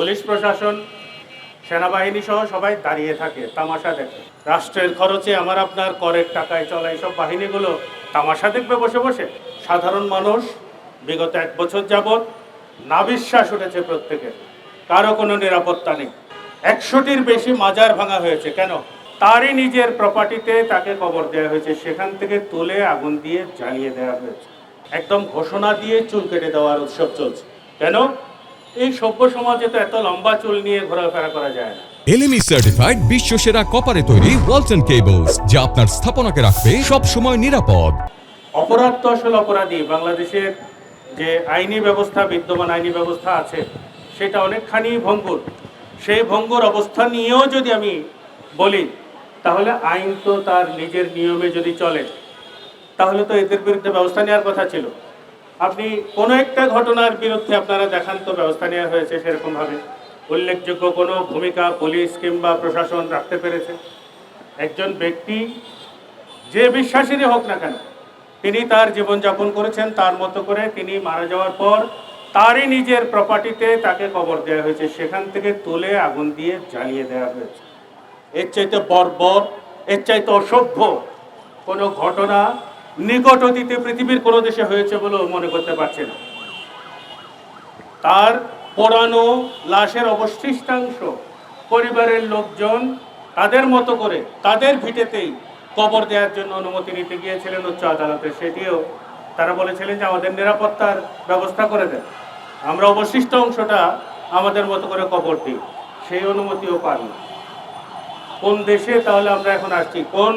Police প্রশাসন, সেনাবাহিনী সহ সবাই দাঁড়িয়ে থাকে, তামাশা দেখে। রাষ্ট্রের খরচে আমার আপনার করের টাকায় চলা এইসব বাহিনীগুলো তামাশা দেখবে বসে বসে। সাধারণ মানুষ, বিগত এক বছর যাবৎ নাবিশ্বাস উঠেছে প্রত্যেকের। কারও কোনো নিরাপত্তা নেই। একশোটির বেশি মাজার ভাঙা হয়েছে। কেন? তারই নিজের প্রপার্টিতে তাকে কবর দেওয়া হয়েছে। সেখান থেকে তুলে আগুন দিয়ে জ্বালিয়ে দেওয়া হয়েছে। একদম ঘোষণা দিয়ে চুল কেটে দেওয়ার উৎসব চলছে। কেন? এই সভ্য সমাজে তো এত লম্বা চুল নিয়ে ঘোরাফেরা করা যায় না। এলএমই সার্টিফাইড বিশ্ব সেরা কপারে তৈরি ওয়ালটন কেবলস যা আপনার স্থাপনাকে রাখবে সব সময় নিরাপদ। অপরাধ তো আসলে অপরাধী। বাংলাদেশের যে আইনি ব্যবস্থা বিদ্যমান আইনি ব্যবস্থা আছে সেটা অনেকখানি ভঙ্গুর। সেই ভঙ্গুর অবস্থা নিয়েও যদি আমি বলি তাহলে আইন তো তার নিজের নিয়মে যদি চলে তাহলে তো এদের বিরুদ্ধে ব্যবস্থা নেওয়ার কথা ছিল। আপনি কোনো একটা ঘটনার বিরুদ্ধে আপনারা দেখান তো ব্যবস্থা নেওয়া হয়েছে সেরকমভাবে? উল্লেখযোগ্য কোনো ভূমিকা পুলিশ কিংবা প্রশাসন রাখতে পেরেছে? একজন ব্যক্তি যে বিশ্বাসীরই হোক না কেন, তিনি তার জীবনযাপন করেছেন, তার মতো করে তিনি মারা যাওয়ার পর তারই নিজের প্রপার্টিতে তাকে কবর দেওয়া হয়েছে। সেখান থেকে তুলে আগুন দিয়ে জ্বালিয়ে দেওয়া হয়েছে। এর চাইতে বর্বর, এর চাইতে অসভ্য কোনো ঘটনা নিকট অতীতে পৃথিবীর কোনো দেশে হয়েছে বলেও মনে করতে পারছে না। তার পোড়ানো লাশের অবশিষ্টাংশ পরিবারের লোকজন তাদের মতো করে তাদের ভিটেতেই কবর দেওয়ার জন্য অনুমতি নিতে গিয়েছিলেন উচ্চ আদালতে। সেটিও তারা বলেছিলেন যে আমাদের নিরাপত্তার ব্যবস্থা করে দেন। আমরা অবশিষ্ট অংশটা আমাদের মতো করে কবর দিই। সেই অনুমতিও পান কোন দেশে তাহলে আমরা এখন আসছি? কোন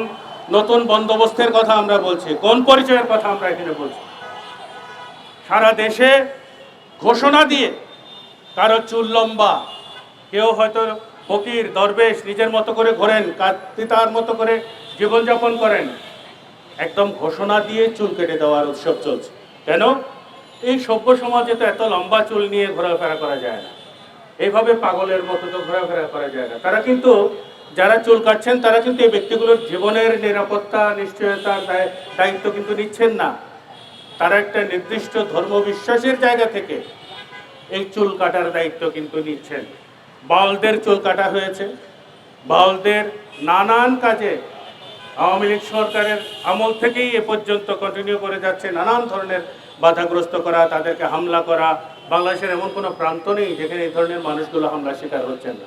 নতুন বন্দোবস্তের কথা আমরা বলছি। কোন পরিচয়ের কথা আমরা এখানে বলছি? সারা দেশে ঘোষণা দিয়ে কারও চুল লম্বা, কেউ হয়তো ফকির, দরবেশ, নিজের মতো করে ঘোরেন তার মতো করে জীবনযাপন করেন। একদম ঘোষণা দিয়ে চুল কেটে দেওয়ার উৎসব চলছে। কেন? এই সভ্য সমাজে তো এত লম্বা চুল নিয়ে ঘোরাফেরা করা যায় না। এইভাবে পাগলের মতো তো ঘোরাফেরা করা যায় না। তারা কিন্তু যারা চুল কাটছেন, তারা কিন্তু এই ব্যক্তিগুলোর জীবনের নিরাপত্তা নিশ্চয়তার দায়িত্ব কিন্তু নিচ্ছেন না। তারা একটা নির্দিষ্ট ধর্ম বিশ্বাসের জায়গা থেকে এই চুল কাটার দায়িত্ব কিন্তু নিচ্ছেন। বাউলদের চুল কাটা হয়েছে। বাউলদের নানান কাজে আওয়ামী লীগ সরকারের আমল থেকেই এ পর্যন্ত কন্টিনিউ করে যাচ্ছে। নানান ধরনের বাধাগ্রস্ত করা, তাদেরকে হামলা করা। বাংলাদেশের এমন কোনো প্রান্ত নেই যেখানে এই ধরনের মানুষগুলো হামলা শিকার হচ্ছেন না।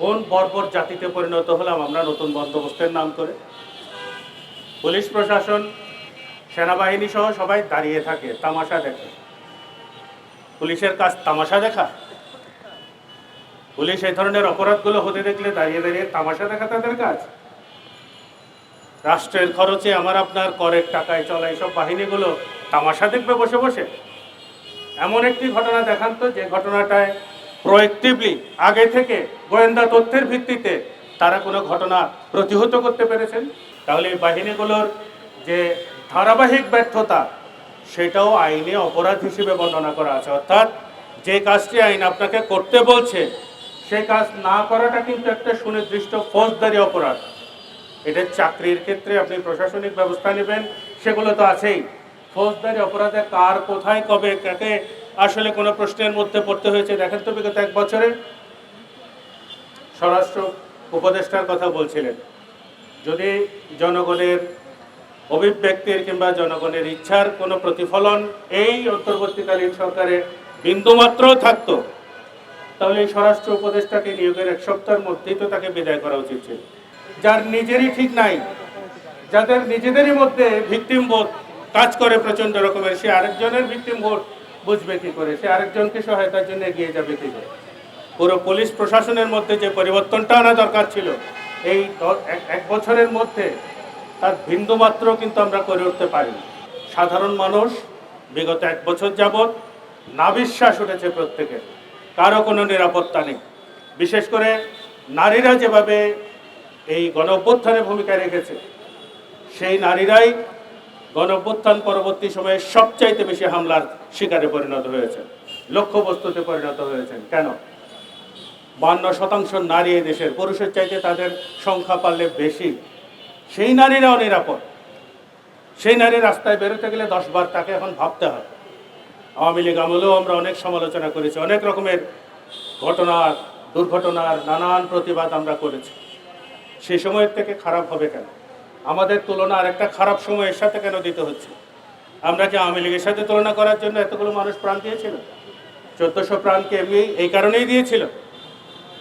কোন বর্বর জাতিতে পরিণত হলাম আমরা নতুন বন্দোবস্তের নাম করে। পুলিশ প্রশাসন, সেনাবাহিনী সহ সবাই দাঁড়িয়ে থাকে, তামাশা দেখে। পুলিশের কাজ তামাশা দেখা। পুলিশ এই ধরনের অপরাধগুলো হতে দেখলে দাঁড়িয়ে দাঁড়িয়ে তামাশা দেখা তাদের কাজ। রাষ্ট্রের খরচে আমার আপনার করের টাকায় চলা এইসব বাহিনীগুলো তামাশা দেখবে বসে বসে। এমন একটি ঘটনা দেখান তো, যে ঘটনাটায় প্রোয়েক্টিভলি আগে থেকে গোয়েন্দা তথ্যের ভিত্তিতে তারা কোনো ঘটনা প্রতিহত করতে পেরেছেন? তাহলে এই বাহিনীগুলোর যে ধারাবাহিক ব্যর্থতা, সেটাও আইনে অপরাধ হিসেবে বর্ণনা করা আছে। অর্থাৎ যে কাজটি আইন আপনাকে করতে বলছে, সেই কাজ না করাটা কিন্তু একটা সুনির্দিষ্ট ফৌজদারি অপরাধ। এটা চাকরির ক্ষেত্রে আপনি প্রশাসনিক ব্যবস্থা নেবেন, সেগুলো তো আছেই। ফৌজদারি অপরাধে কার কোথায়, কবে, কাকে আসলে কোনো প্রশ্নের মধ্যে পড়তে হয়েছে, দেখেন তো বিগত এক বছরে স্বরাষ্ট্র উপদেষ্টার কথা বলছিলেন। যদি জনগণের অভিব্যক্তির কিংবা জনগণের ইচ্ছার কোনো প্রতিফলন এই অন্তর্বর্তীকালীন সরকারে বিন্দুমাত্র থাকতো, তাহলে এই স্বরাষ্ট্র উপদেষ্টাকে নিয়োগের এক সপ্তাহের মধ্যেই তো তাকে বিদায় করা উচিত ছিল। যার নিজেরই ঠিক নাই, যাদের নিজেদেরই মধ্যে ভিকটিম বোধ কাজ করে প্রচণ্ড রকমের, সে আরেকজনের ভিকটিম বোধ বুঝবে কি করে? সে আরেকজনকে সহায়তার জন্য এগিয়ে যাবে কি করে? পুরো পুলিশ প্রশাসনের মধ্যে যে পরিবর্তনটা আনা দরকার ছিল, এই এক- বছরের মধ্যে তার বিন্দুমাত্র কিন্তু আমরা করে উঠতে পারি সাধারণ মানুষ বিগত এক বছর যাবৎ না বিশ্বাস উঠেছে প্রত্যেকের, কারও কোনো নিরাপত্তা নেই। বিশেষ করে নারীরা যেভাবে এই গণ ভূমিকা রেখেছে, সেই নারীরাই গণ অভ্যুত্থান পরবর্তী সময়ে সবচাইতে বেশি হামলার শিকারে পরিণত হয়েছে। লক্ষ্যবস্তুতে পরিণত হয়েছেন। কেন? বান্ন শতাংশ নারী এই দেশের। পুরুষের চাইতে তাদের সংখ্যা পারলে বেশি। সেই নারীরাও নিরাপদ। সেই নারী রাস্তায় বেরোতে গেলে দশবার তাকে এখন ভাবতে হয় আওয়ামী লীগ আমলেও আমরা অনেক সমালোচনা করেছি। অনেক রকমের ঘটনার, দুর্ঘটনার নানান প্রতিবাদ আমরা করেছি। সেই সময়ের থেকে খারাপ হবে কেন? আমাদের তুলনা আর একটা খারাপ সময়ের সাথে কেন দিতে হচ্ছে? আমরা কি আওয়ামী লীগের সাথে তুলনা করার জন্য এতগুলো মানুষ প্রাণ দিয়েছিল? চোদ্দশো প্রাণকে এমনি এই কারণেই দিয়েছিল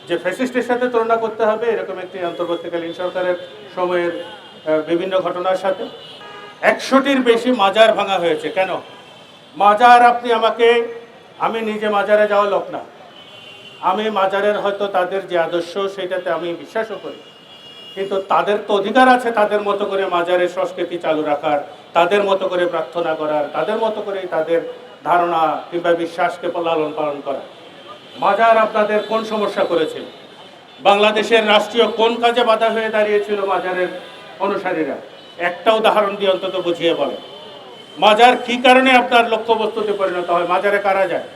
যে ফ্যাসিস্টের সাথে তুলনা করতে হবে, এরকম একটি অন্তর্বর্তীকালীন সরকারের সময়ের বিভিন্ন ঘটনার সাথে। একশোটির বেশি মাজার ভাঙা হয়েছে। কেন? মাজার আপনি আমাকে, আমি নিজে মাজারে যাওয়া লোক না। আমি মাজারের হয়তো তাদের যে আদর্শ, সেটাতে আমি বিশ্বাসও করি। কিন্তু তাদের তো অধিকার আছে তাদের মতো করে মাজারের সংস্কৃতি চালু রাখার, তাদের মতো করে প্রার্থনা করার, তাদের মতো করে তাদের ধারণা কিংবা বিশ্বাসকে লালন পালন করার মাজার আপনাদের কোন সমস্যা করেছিল বাংলাদেশের রাষ্ট্রীয় কোন কাজে বাধা হয়ে দাঁড়িয়েছিল মাজারের অনুসারীরা? একটা উদাহরণ দিয়ে অন্তত বুঝিয়ে বলেন। মাজার কি কারণে আপনার লক্ষ্যবস্তুতে পরিণত হয়? মাজারে কারা যায়?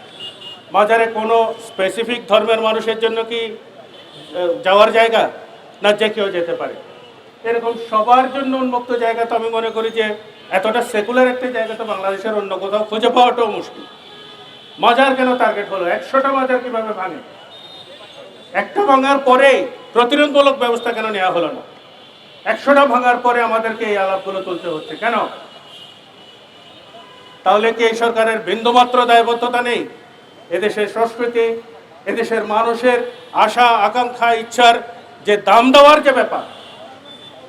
মাজারে কোনো স্পেসিফিক ধর্মের মানুষের জন্য কি যাওয়ার জায়গা? না যে কেউ যেতে পারে। এরকম সবার জন্য উন্মুক্ত জায়গা তো আমি মনে করি যে এতটা সেকুলার একটা জায়গা তো বাংলাদেশের অন্য কোথাও খুঁজে পাওয়াটাও মুশকিল। মাজার কেন টার্গেট হলো? একশোটা মাজার কীভাবে ভাঙে? একটা ভাঙার পরেই প্রতিরোধমূলক ব্যবস্থা কেন নেওয়া হলো না? একশোটা ভাঙার পরে আমাদেরকে এই আলাপগুলো তুলতে হচ্ছে কেন? তাহলে কি এই সরকারের বিন্দুমাত্র দায়বদ্ধতা নেই? এদেশের সংস্কৃতি, এদেশের মানুষের আশা, আকাঙ্ক্ষা, ইচ্ছার যে দাম দেওয়ার যে ব্যাপার,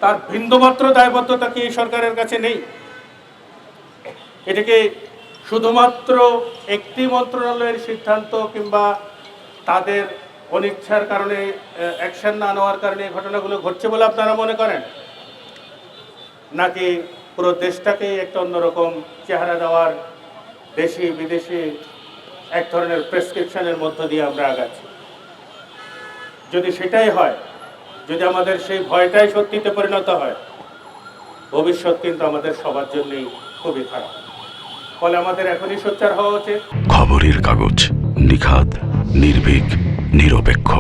তার বিন্দুমাত্র দায়বদ্ধতা কি এই সরকারের কাছে নেই? এটাকে শুধুমাত্র একটি মন্ত্রণালয়ের সিদ্ধান্ত কিংবা তাদের অনিচ্ছার কারণে অ্যাকশন না নেওয়ার কারণে এই ঘটনাগুলো ঘটছে বলে আপনারা মনে করেন? নাকি পুরো দেশটাকেই একটা অন্যরকম চেহারা দেওয়ার দেশি বিদেশি এক ধরনের প্রেসক্রিপশনের মধ্য দিয়ে আমরা আগাচ্ছি? যদি সেটাই হয় যদি আমাদের সেই ভয়টাই সত্যিতে পরিণত হয়, ভবিষ্যৎ কিন্তু আমাদের সবার জন্যই খুবই খারাপ। ফলে আমাদের এখনই সোচ্চার হওয়া উচিত। খবরের কাগজ নিখাত নির্ভীক, নিরপেক্ষ।